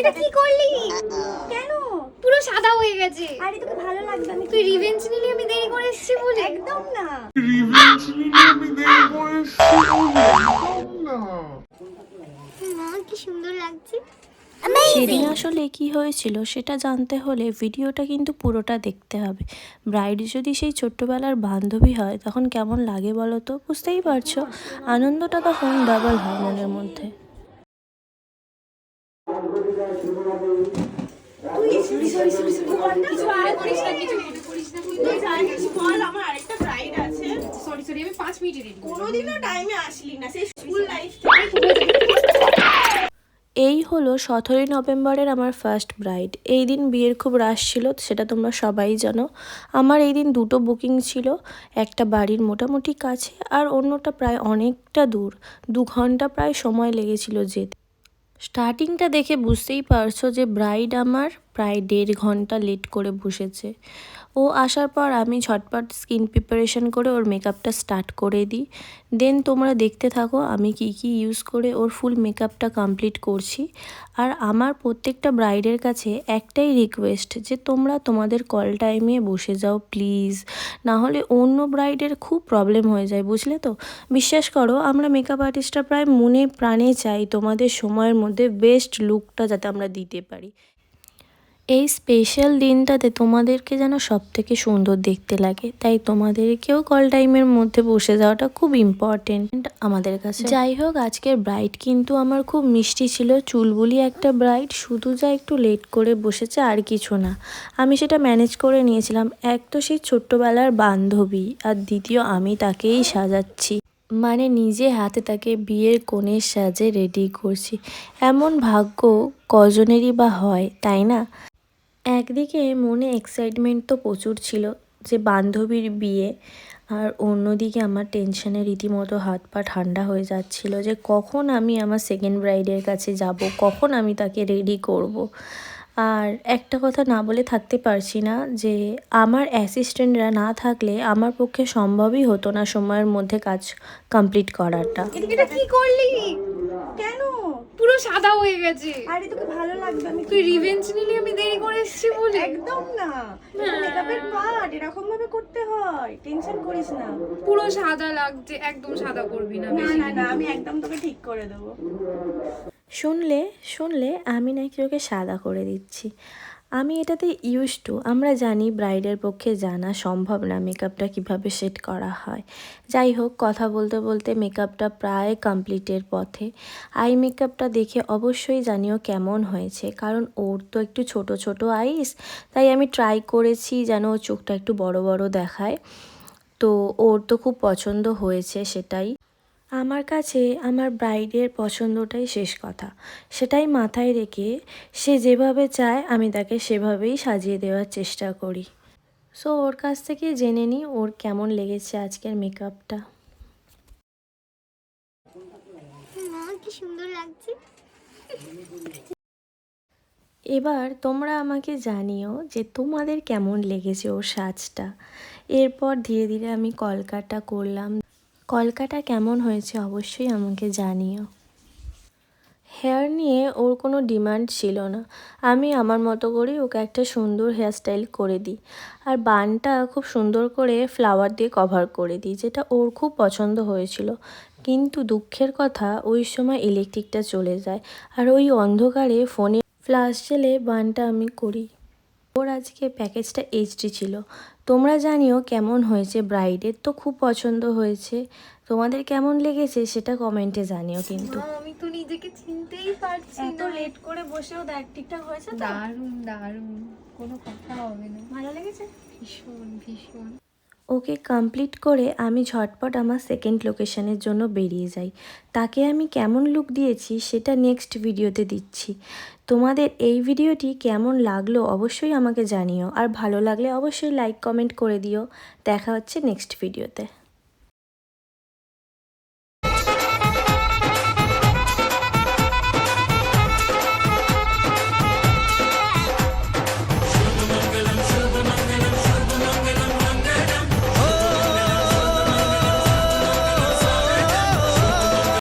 এটা কি করলি? কেন? পুরো সাদা হয়ে গেছে। আরে তোকে ভালো লাগবে আমি তুই রিভেঞ্জ নিলি আমি দেরি করে এসেছি বলে। একদম না। মা কি সুন্দর লাগছে। সেদিন আসলে কি হয়েছিল সেটা জানতে হলে ভিডিওটা কিন্তু পুরোটা দেখতে হবে। ব্রাইড যদি সেই ছোট্টবেলার বান্ধবী হয় তখন কেমন লাগে বলো তো? বুঝতেই পারছ। আনন্দটা তখন ডাবল হয় মনের মধ্যে। এই হলো সতেরোই নভেম্বরের আমার ফার্স্ট ব্রাইড এই দিন বিয়ের খুব রাশ ছিল সেটা তোমরা সবাই জানো। আমার এই দিন দুটো বুকিং ছিল একটা বাড়ির মোটামুটি কাছে আর অন্যটা প্রায় অনেকটা দূর। দু ঘণ্টা প্রায় সময় লেগেছিল যেতে। স্টার্টিংটা দেখে বুঝতেই পারছ যে ব্রাইড আমার প্রায় দেড় ঘণ্টা লেট করে বসেছে। ও আসার পর আমি ঝটপট স্কিন প্রিপারেশন করে ওর মেকআপটা স্টার্ট করে দিই। দেন তোমরা দেখতে থাকো আমি কি কি ইউজ করে ওর ফুল মেকআপটা কমপ্লিট করছি। আর আমার প্রত্যেকটা ব্রাইডের কাছে একটাই রিকোয়েস্ট যে তোমরা তোমাদের কল টাইমে বসে যাও প্লিজ। না হলে অন্য ব্রাইডের খুব প্রবলেম হয়ে যায়, বুঝলে তো? বিশ্বাস করো, আমরা মেকআপ আর্টিস্টরা প্রায় মনে প্রাণে চাই তোমাদের সময়ের মধ্যে বেস্ট লুকটা যাতে আমরা দিতে পারি। এই স্পেশাল দিনটাতে তোমাদেরকে যেন সব থেকে সুন্দর দেখতে লাগে। তাই তোমাদেরকেও কল টাইমের মধ্যে বসে যাওয়াটা খুব ইম্পর্টেন্ট আমাদের কাছে। যাই হোক, আজকের ব্রাইড কিন্তু আমার খুব মিষ্টি ছিল। চুলবুলি একটা ব্রাইড শুধু যা একটু লেট করে বসেছে আর কিছু না। আমি সেটা ম্যানেজ করে নিয়েছিলাম। এক তো সেই ছোট্টবেলার বান্ধবী, আর দ্বিতীয় আমি তাকেই সাজাচ্ছি। মানে নিজে হাতে তাকে বিয়ের কোণের সাজে রেডি করছি। এমন ভাগ্য কজনেরই বা হয়, তাই না? একদিকে মনে এক্সাইটমেন্ট তো প্রচুর ছিল যে বান্ধবীর বিয়ে, আর অন্যদিকে আমার টেনশনে রীতিমতো হাত পা ঠান্ডা হয়ে যাচ্ছিল যে কখন আমি আমার সেকেন্ড ব্রাইডের কাছে যাব, কখন আমি তাকে রেডি করব। আর একটা কথা না বলে থাকতে পারছি না যে আমার অ্যাসিস্ট্যান্টরা না থাকলে আমার পক্ষে সম্ভবই হতো না সময়ের মধ্যে কাজ কমপ্লিট করাটা কি করলি কেন? পুরো সাদা হয়ে গেছে। আরে তোকে ভালো লাগবে আমি তুই রিভেঞ্জ নিলি আমি দেরি করে এসেছি বলে। একদম না। মেকআপের পার্ট এরকম ভাবে করতে হয়। টেনশন করিস না। পুরো সাদা লাগছে একদম সাদা করবি না না না না আমি একদম তোকে ঠিক করে দেবো। শুনলে শুনলে আমি নাকি ওকে সাদা করে দিচ্ছি। আমি এটাতে ইউজ টু আমরা জানি ব্রাইডের পক্ষে জানা সম্ভব না মেকআপটা কীভাবে সেট করা হয়। যাই হোক, কথা বলতে বলতে মেকআপটা প্রায় কমপ্লিটের পথে। আই মেকআপটা দেখে অবশ্যই জানিও কেমন হয়েছে, কারণ ওর তো একটু ছোট ছোট আইস তাই আমি ট্রাই করেছি যেন চোখটা একটু বড় বড় দেখায়। তো ওর তো খুব পছন্দ হয়েছে সেটাই। আমার কাছে আমার ব্রাইডের পছন্দটাই শেষ কথা। সেটাই মাথায় রেখে সে যেভাবে চায় আমি তাকে সেভাবেই সাজিয়ে দেওয়ার চেষ্টা করি। সো ওর কাছ থেকে জেনে নিই ওর কেমন লেগেছে আজকের মেকআপটা কি সুন্দর লাগছে। এবার তোমরা আমাকে জানিও যে তোমাদের কেমন লেগেছে ওর সাজটা। এরপর ধীরে ধীরে আমি কলকাটা করলাম। কলকাটা কেমন হয়েছে অবশ্যই আমাকে জানিও। হেয়ার নিয়ে ওর কোনো ডিমান্ড ছিল না। আমি আমার মতো করেই ওকে একটা সুন্দর হেয়ারস্টাইল করে দিই। আর বানটা খুব সুন্দর করে ফ্লাওয়ার দিয়ে কভার করে দিই, যেটা ওর খুব পছন্দ হয়েছিল। কিন্তু দুঃখের কথা, ওই সময় ইলেকট্রিকটা চলে যায়। আর ওই অন্ধকারে ফোনে ফ্লাশ জেলে বানটা আমি করি। ওর আজকে প্যাকেজটা এইচডি ছিল। তোমরা জানিও কেমন হয়েছে ব্রাইডের তো খুব পছন্দ হয়েছে। তোমাদের কেমন লেগেছে সেটা কমেন্টে জানিও কিন্তু। আমি তো নিজেকে চিনতেই পারছি এত লেট করে বসেও দেখ ঠিকঠাক হয়েছে দারুণ দারুণ। কোনো কথা হবে না। ভালো লেগেছে? ভীষণ ভীষণ। ওকে কমপ্লিট করে আমি ঝটপট আমার সেকেন্ড লোকেশানের জন্য বেরিয়ে যাই। তাকে আমি কেমন লুক দিয়েছি সেটা নেক্সট ভিডিওতে দিচ্ছি। তোমাদের এই ভিডিওটি কেমন লাগল অবশ্যই আমাকে জানিও। আর ভালো লাগলে অবশ্যই লাইক কমেন্ট করে দিও। দেখা হচ্ছে নেক্সট ভিডিওতে